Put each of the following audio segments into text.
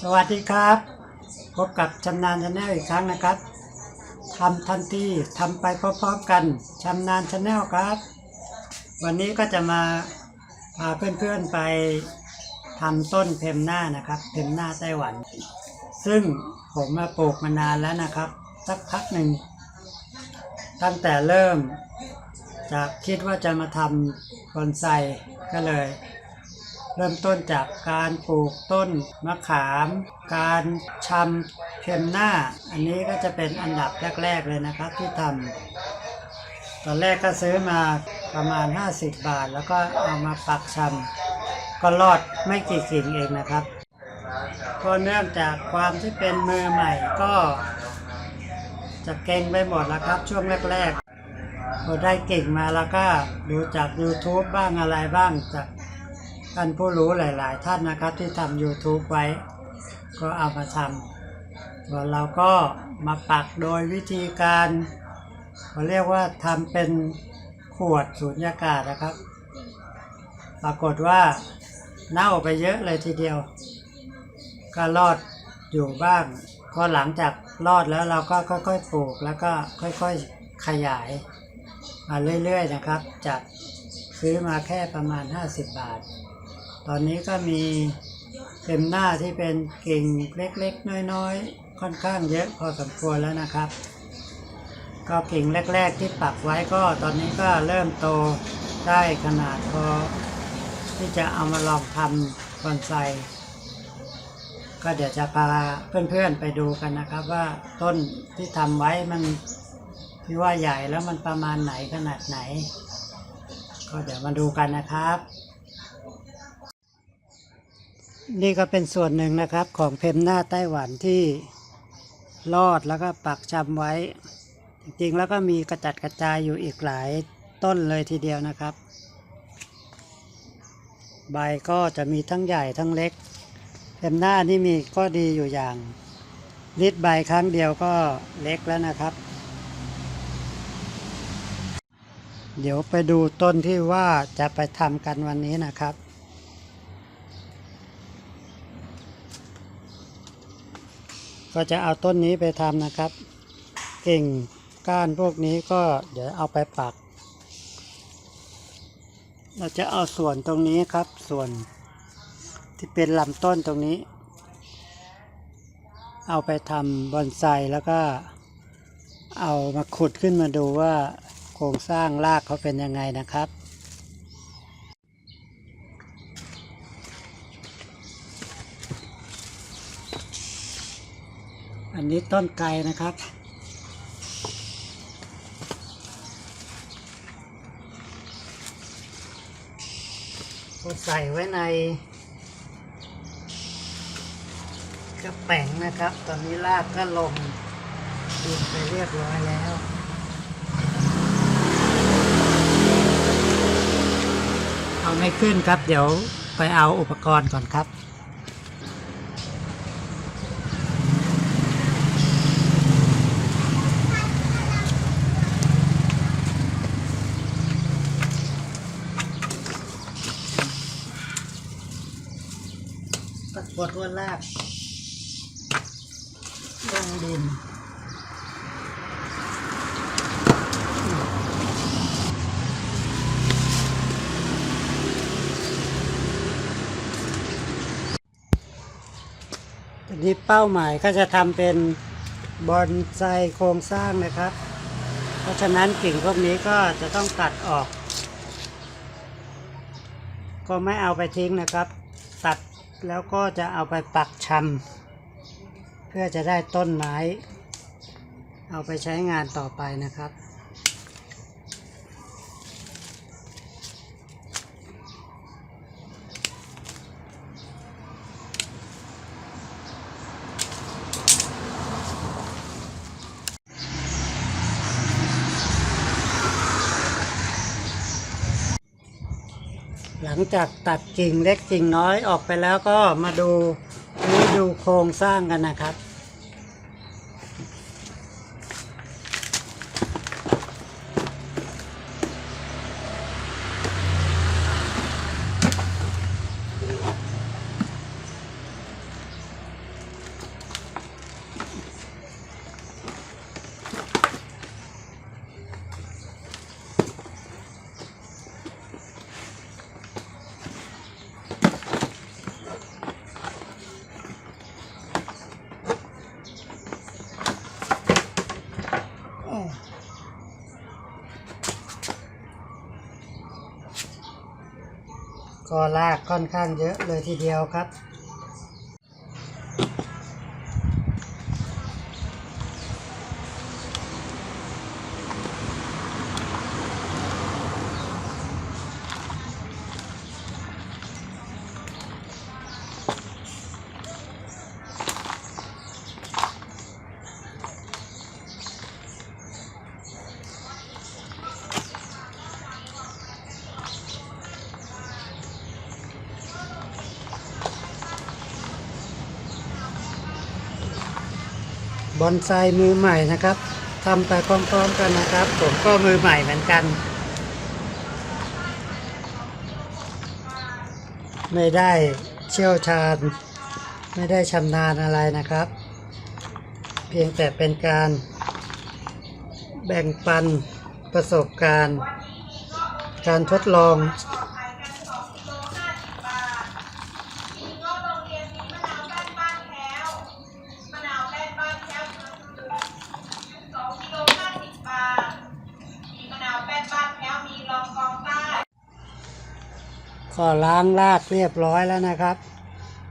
สวัสดีครับ พบกับชำนาญชาแนลอีกครั้งนะครับทำทันทีทำไปพร้อมๆกันชำนาญชาแนลครับ วันนี้ก็จะมาพาเพื่อนๆไปทำต้นเพมหน้านะครับ เพมหน้าไต้หวัน ซึ่งผมมาปลูกมานานแล้วนะครับ สักพักหนึ่ง ตั้งแต่เริ่มจากคิดว่าจะมาทำบอนไซก็เลย เริ่มต้นจากการปลูกต้นมะขาม การชำเพมหน้า อันนี้ก็จะเป็นอันดับแรก ๆ เลยนะครับที่ทำตอนแรกก็ซื้อมาประมาณ 50 บาท แล้วก็เอามาปักชำก็รอดไม่กี่กิ่งเองนะครับก็เนื่องจากความที่เป็นมือใหม่ก็ จะเก่งไปหมดแล้วครับ ช่วงแรกๆพอได้เก่งมาแล้วก็ดูจาก YouTube บ้างอะไรบ้างจาก ท่านผู้รู้หลาย ๆ ท่านนะครับที่ทำ YouTube ไว้ ก็เอามาทำส่วนเราก็มาปักโดยวิธีการเขาเรียกว่าทำเป็นขวดสูญญากาศนะครับ ปรากฏว่าเน่าไปเยอะเลยทีเดียว ก็รอดอยู่บ้างพอหลังจากรอดแล้วเราก็ค่อยๆปลูกแล้วก็ค่อยๆขยายมาเรื่อยๆนะครับจากซื้อมาแค่ประมาณ 50 บาท ตอนนี้ก็มีเต็มหน้าที่เป็นกิ่งเล็กๆ น้อยๆ ค่อนข้างเยอะพอสมควรแล้วนะครับ ก็กิ่งแรก ๆ ที่ปักไว้ก็ตอนนี้ก็เริ่มโตได้ขนาดพอที่จะเอามาลองทำบอนไซก็เดี๋ยวจะพาเพื่อนๆไปดูกันนะครับว่าต้นที่ทำไว้มันที่ว่าใหญ่แล้วมันประมาณไหนขนาดไหน ก็เดี๋ยวมาดูกันนะครับ นี่ก็เป็นส่วนหนึ่งนะครับของเพมหน้าไต้หวันที่รอดแล้วก็ปักชำไว้ จริงๆแล้วก็มีกระจัดกระจายอยู่อีกหลายต้นเลยทีเดียวนะครับ ใบก็จะมีทั้งใหญ่ทั้งเล็กเพมหน้านี่มีก็ดีอยู่อย่างริดใบครั้งเดียวก็เล็กแล้วนะครับ เดี๋ยวไปดูต้นที่ว่าจะไปทำกันวันนี้นะครับ ก็จะเอาต้นนี้ไปทำนะครับ กิ่งก้านพวกนี้ก็เดี๋ยวเอาไปปัก เราจะเอาส่วนตรงนี้ครับ ส่วนที่เป็นลำต้นตรงนี้ เอาไปทำบอนไซแล้วก็เอามาขุดขึ้นมาดูว่าโครงสร้างรากเขาเป็นยังไงนะครับ อันนี้ต้นไกรนะครับ ก็ใส่ไว้ในกระแป๋งนะครับ ตอนนี้รากก็ลงดินไปเรียบร้อยแล้วเอาไม่ขึ้นครับ เดี๋ยวไปเอาอุปกรณ์ก่อนครับ ปรากฏว่าลากลงดินทีนี้เป้าหมายก็จะทำเป็นบอนไซโครงสร้างนะครับ เพราะฉะนั้นกิ่งพวกนี้ก็จะต้องตัดออก ก็ไม่เอาไปทิ้งนะครับ ตัด แล้วก็จะเอาไปปักชำเพื่อจะได้ต้นไม้ เอาไปใช้งานต่อไปนะครับ ลังจากตัดกิ่งเล็กกิ่งน้อยออกไปแล้วก็มาดูนี่ดูโครงสร้างกันนะครับ ก็ลากค่อนข้างเยอะเลยทีเดียวครับ บอนไซมือใหม่นะครับทำไปพร้อมๆกันนะครับ ผมก็มือใหม่เหมือนกัน ไม่ได้เชี่ยวชาญ ไม่ได้ชำนาญอะไรนะครับ เพียงแต่เป็นการแบ่งปันประสบการณ์ การทดลอง ก็ล้างรากเรียบร้อยแล้วนะครับ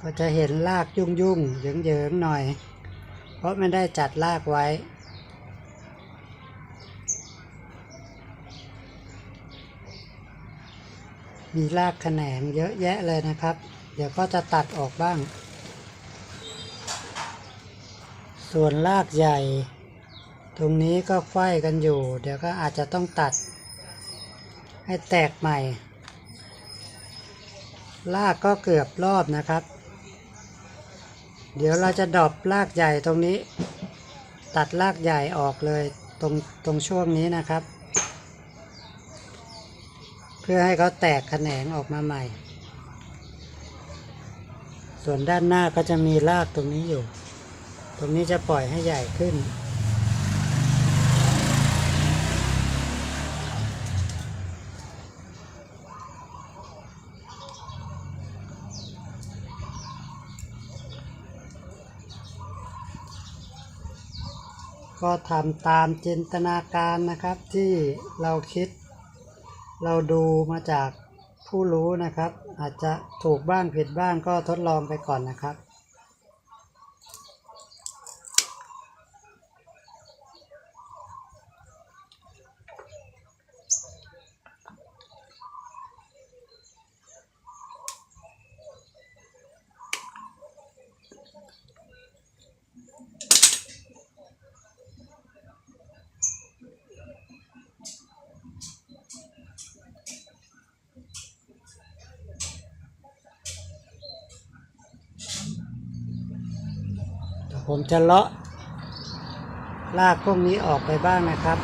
ก็จะเห็นรากยุ่งยุ่งเหยิงเยิงหน่อย เพราะไม่ได้จัดรากไว้ มีรากแขนงเยอะแยะเลยนะครับ เดี๋ยวก็จะตัดออกบ้าง ส่วนรากใหญ่ ตรงนี้ก็ไขว้กันอยู่ เดี๋ยวก็อาจจะต้องตัด ให้แตกใหม่ ลากก็เกือบรอบนะครับ เดี๋ยวเราจะดรอปรากใหญ่ตรงนี้ ตัดรากใหญ่ออกเลยตรงตรงช่วงนี้นะครับ เพื่อให้เขาแตกแขนงออกมาใหม่ ส่วนด้านหน้าก็จะมีรากตรงนี้อยู่ ตรงนี้จะปล่อยให้ใหญ่ขึ้น ก็ทำตามจินตนาการนะครับที่เราคิด เราดูมาจากผู้รู้นะครับ อาจจะถูกบ้างผิดบ้างก็ทดลองไปก่อนนะครับ ผมจะเลาะลากพวกนี้ออกไปบ้างนะครับ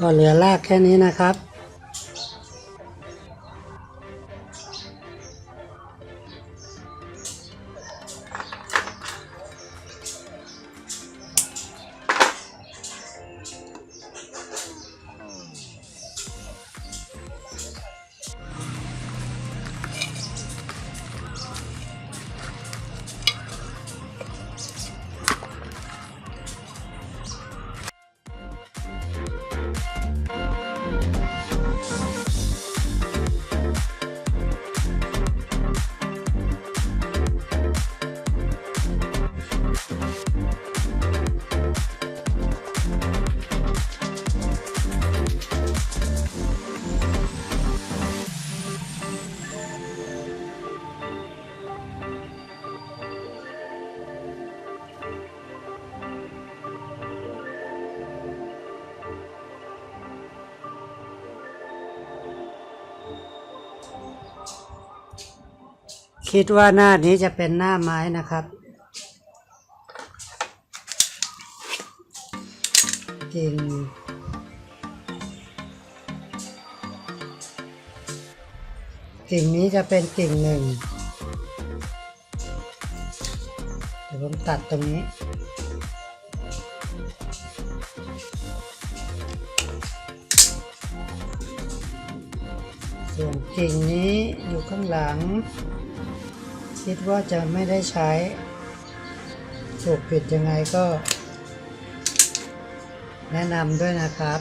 ก็เหลือรากแค่นี้นะครับ คิดว่าหน้านี้จะเป็นหน้าไม้นะครับกิ่งกิ่งนี้จะเป็นกิ่งหนึ่งเดี๋ยวผมตัดตรงนี้ ส่วนกิ่งนี้อยู่ข้างหลัง คิดว่าจะไม่ได้ใช้ ถูกผิดยังไงก็ แนะนำด้วยนะครับ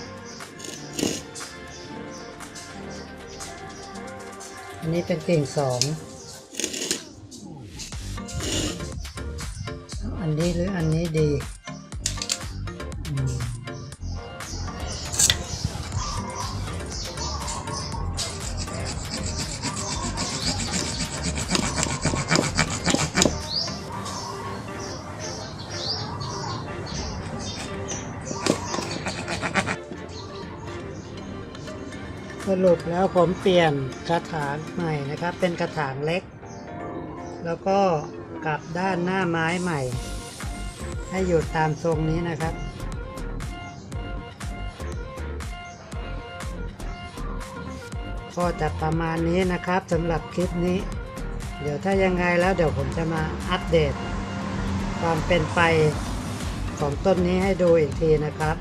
อันนี้เป็นกิ่งสอง อันนี้หรืออันนี้ดี อืม สรุปแล้วผมเปลี่ยนกระถางใหม่นะครับ เป็นกระถางเล็ก แล้วก็กลับด้านหน้าไม้ใหม่ ให้อยู่ตามทรงนี้นะครับ ก็จะประมาณนี้นะครับสำหรับคลิปนี้ เดี๋ยวถ้ายังไงแล้วเดี๋ยวผมจะมาอัปเดต ความเป็นไปของต้นนี้ให้ดูอีกทีนะครับ